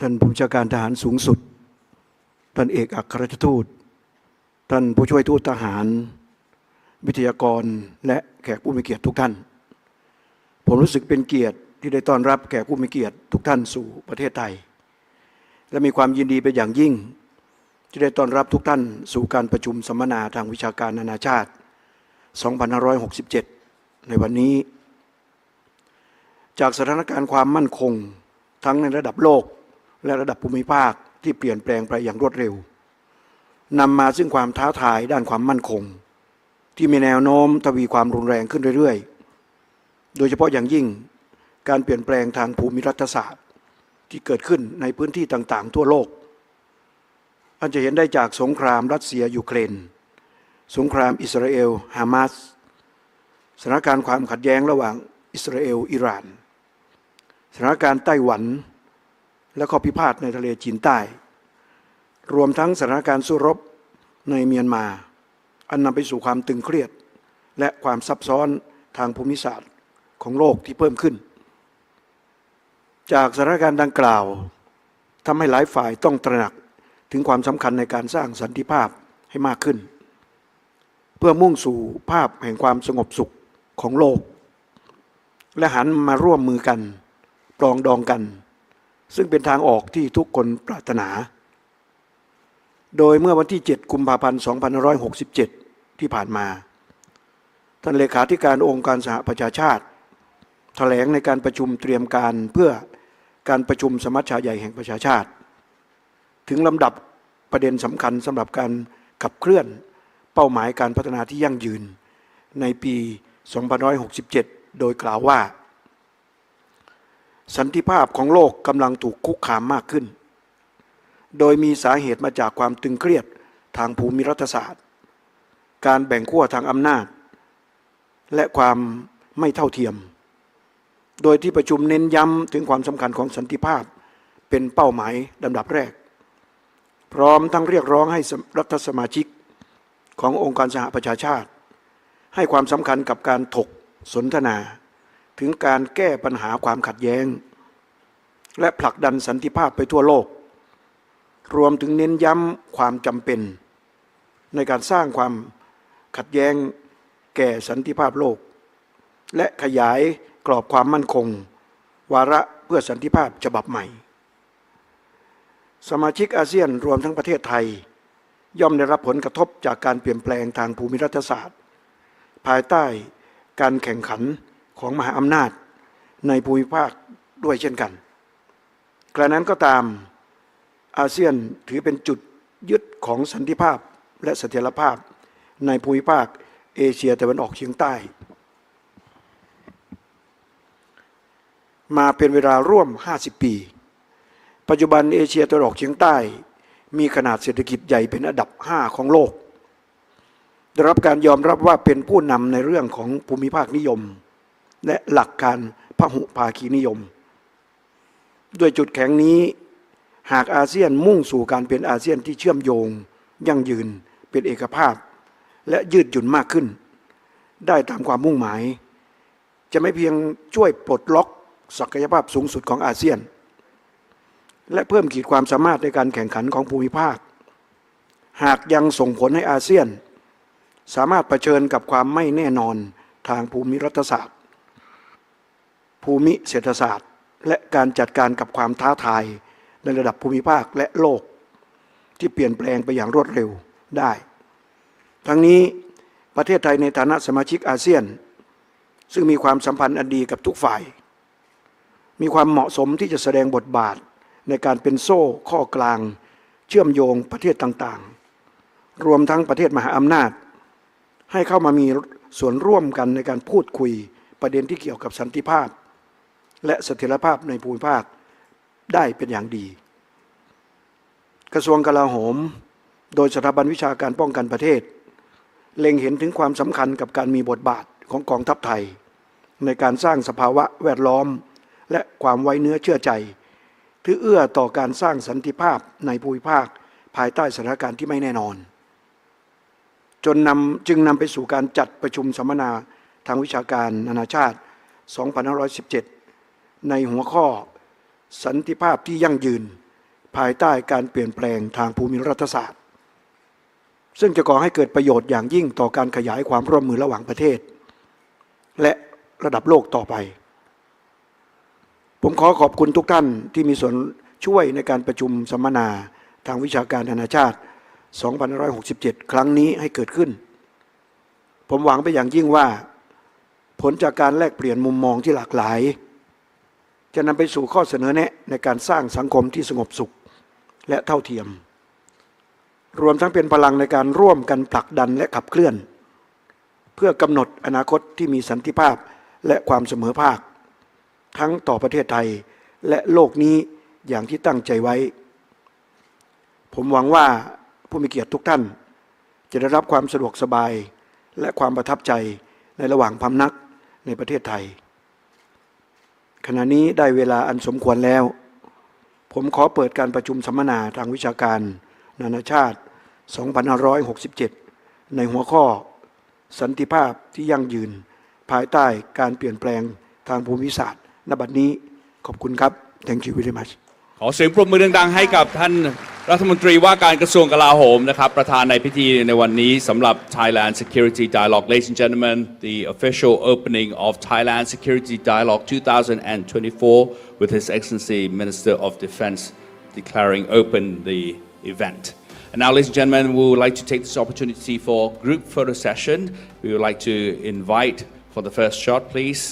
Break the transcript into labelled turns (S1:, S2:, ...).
S1: ท่านผู้บัญชาการทหารสูงสุด ท่านเอกอัครราชทูต ท่านผู้ช่วยทูตทหาร วิทยากรและแขกผู้มีเกียรติทุกท่าน ผมรู้สึกเป็นเกียรติที่ได้ต้อนรับแขกผู้มีเกียรติทุกท่านสู่ประเทศไทย และมีความยินดีเป็นอย่างยิ่ง ที่ได้ต้อนรับทุกท่านสู่การประชุมสัมมนาทางวิชาการนานาชาติ 2567 ในวันนี้ จากสถานการณ์ความมั่นคงทั้งในระดับโลก และระดับภูมิภาคที่เปลี่ยนแปลงไปอย่างรวดเร็วนำมาซึ่งความท้าทายด้านความมั่นคง ที่มีแนวโน้มทวีความรุนแรงขึ้นเรื่อยๆ โดยเฉพาะอย่างยิ่งการเปลี่ยนแปลงทางภูมิรัฐศาสตร์ ที่เกิดขึ้นในพื้นที่ต่างๆ ทั่วโลกอันจะเห็นได้จากสงครามรัสเซียยูเครน สงครามอิสราเอลฮามาสสถานการณ์ความขัดแย้งระหว่างอิสราเอลอิหร่านสถานการณ์ไต้หวัน และข้อพิพาทในทะเลจีนใต้ รวมทั้งสถานการณ์สู้รบในเมียนมา อันนำไปสู่ความตึงเครียด และความซับซ้อนทางภูมิศาสตร์ของโลกที่เพิ่มขึ้น จากสถานการณ์ดังกล่าวทำให้หลายฝ่ายต้องตระหนักถึงความสำคัญในการสร้างสันติภาพให้มากขึ้น เพื่อมุ่งสู่ภาพแห่งความสงบสุขของโลก และหันมาร่วมมือกันปรองดองกัน ซึ่งเป็นทางออกที่ทุกคนปรารถนา โดยเมื่อวันที่ 7 กุมภาพันธ์2567 ที่ผ่านมา ท่านเลขาธิการองค์การสหประชาชาติแถลงในการประชุมเตรียมการเพื่อการประชุมสมัชชาใหญ่แห่งประชาชาติ ถึงลำดับประเด็นสำคัญสำหรับการขับเคลื่อนเป้าหมายการพัฒนาที่ยั่งยืนในปี 2567 โดยกล่าวว่า สันติภาพของโลกกำลังถูกคุกคามมากขึ้น โดยมีสาเหตุมาจากความตึงเครียดทางภูมิรัฐศาสตร์ การแบ่งขั้วทางอำนาจ และความไม่เท่าเทียม โดยที่ประชุมเน้นย้ำถึงความสำคัญของสันติภาพเป็นเป้าหมายลำดับแรก พร้อมทั้งเรียกร้องให้รัฐสมาชิกขององค์การสหประชาชาติ ให้ความสำคัญกับการถกสนทนา ถึงการแก้ปัญหาความขัดแย้ง และผลักดันสันติภาพไปทั่วโลก รวมถึงเน้นย้ำความจำเป็น ในการสร้างความขัดแย้งแก่สันติภาพโลก และขยายกรอบความมั่นคง วาระเพื่อสันติภาพฉบับใหม่ สมาชิกอาเซียนรวมทั้งประเทศไทย ย่อมได้รับผลกระทบจากการเปลี่ยนแปลงทางภูมิรัฐศาสตร์ ภายใต้การแข่งขัน ของมหาอำนาจในภูมิภาคด้วยเช่นกัน กระนั้นก็ตามอาเซียนถือเป็นจุดยึดของสันติภาพและเสถียรภาพในภูมิภาคเอเชียตะวันออกเฉียงใต้ มาเป็นเวลาร่วม 50 ปี ปัจจุบันเอเชียตะวันออกเฉียงใต้ มีขนาดเศรษฐกิจใหญ่เป็นอันดับ 5 ของโลก ได้รับการยอมรับว่าเป็นผู้นำในเรื่องของภูมิภาคนิยม และหลักการพหุภาคีนิยม ด้วยจุดแข็งนี้หากอาเซียนมุ่งสู่การเป็นอาเซียนที่เชื่อมโยง ยั่งยืนเป็นเอกภาพ และยืดหยุ่นมากขึ้น ได้ตามความมุ่งหมาย จะไม่เพียงช่วยปลดล็อกศักยภาพสูงสุดของอาเซียน และเพิ่มขีดความสามารถในการแข่งขันของภูมิภาค หากยังส่งผลให้อาเซียน สามารถเผชิญกับความไม่แน่นอนทางภูมิรัฐศาสตร์ ภูมิเศรษฐศาสตร์ และการจัดการกับความท้าทายในระดับภูมิภาคและโลก ที่เปลี่ยนแปลงไปอย่างรวดเร็วได้ ทั้งนี้ประเทศไทยในฐานะสมาชิกอาเซียน ซึ่งมีความสัมพันธ์อันดีกับทุกฝ่าย มีความเหมาะสมที่จะแสดงบทบาทในการเป็นโซ่ข้อกลาง เชื่อมโยงประเทศต่างๆ รวมทั้งประเทศมหาอำนาจ ให้เข้ามามีส่วนร่วมกันในการพูดคุยประเด็นที่เกี่ยวกับสันติภาพ และเสถียรภาพในภูมิภาคได้เป็นอย่างดี กระทรวงกลาโหม โดยสถาบันวิชาการป้องกันประเทศ เล็งเห็นถึงความสำคัญกับการมีบทบาทของกองทัพไทย ในการสร้างสภาวะแวดล้อม และความไว้เนื้อเชื่อใจที่เอื้อต่อการสร้างสันติภาพในภูมิภาคภายใต้สถานการณ์ที่ไม่แน่นอน จนนำจึงนำไปสู่การจัดประชุมสัมมนาทางวิชาการนานาชาติ 2517 ในหัวข้อสันติภาพที่ยั่งยืน ภายใต้การเปลี่ยนแปลงทางภูมิรัฐศาสตร์ ซึ่งจะก่อให้เกิดประโยชน์อย่างยิ่งต่อการขยายความร่วมมือระหว่างประเทศ และระดับโลกต่อไป ผมขอขอบคุณทุกท่านที่มีส่วนช่วยในการประชุมสัมมนาทางวิชาการนานาชาติ 2567 ครั้งนี้ให้เกิดขึ้น ผมหวังไปอย่างยิ่งว่า ผลจากการแลกเปลี่ยนมุมมองที่หลากหลาย จะนำไปสู่ข้อเสนอแนะในการสร้างสังคมที่สงบสุขและเท่าเทียม รวมทั้งเป็นพลังในการร่วมกันผลักดันและขับเคลื่อน เพื่อกำหนดอนาคตที่มีสันติภาพและความเสมอภาค ทั้งต่อประเทศไทยและโลกนี้อย่างที่ตั้งใจไว้ ผมหวังว่าผู้มีเกียรติทุกท่าน จะได้รับความสะดวกสบายและความประทับใจในระหว่างพำนักในประเทศไทย ขณะนี้ได้เวลาอันสมควรแล้ว ผมขอเปิดการประชุมสัมมนาทางวิชาการ นานาชาติ 2567 ในหัวข้อ สันติภาพที่ยั่งยืน ภายใต้การเปลี่ยนแปลงทางภูมิศาสตร์ณบัดนี้ขอบคุณครับ Thank you very much
S2: ขอเสียงปรบมือดังๆให้กับท่าน รัฐมนตรีว่าการกระทรวงกลาโหมนะครับประธานในพิธีในวันนี้สำหรับ Thailand Security Dialogue Ladies and gentlemen the official opening of Thailand Security Dialogue 2024 with His Excellency Minister of Defense declaring open the event and now ladies and gentlemen we would like to take this opportunity for group photo session we would like to invite for the first shot please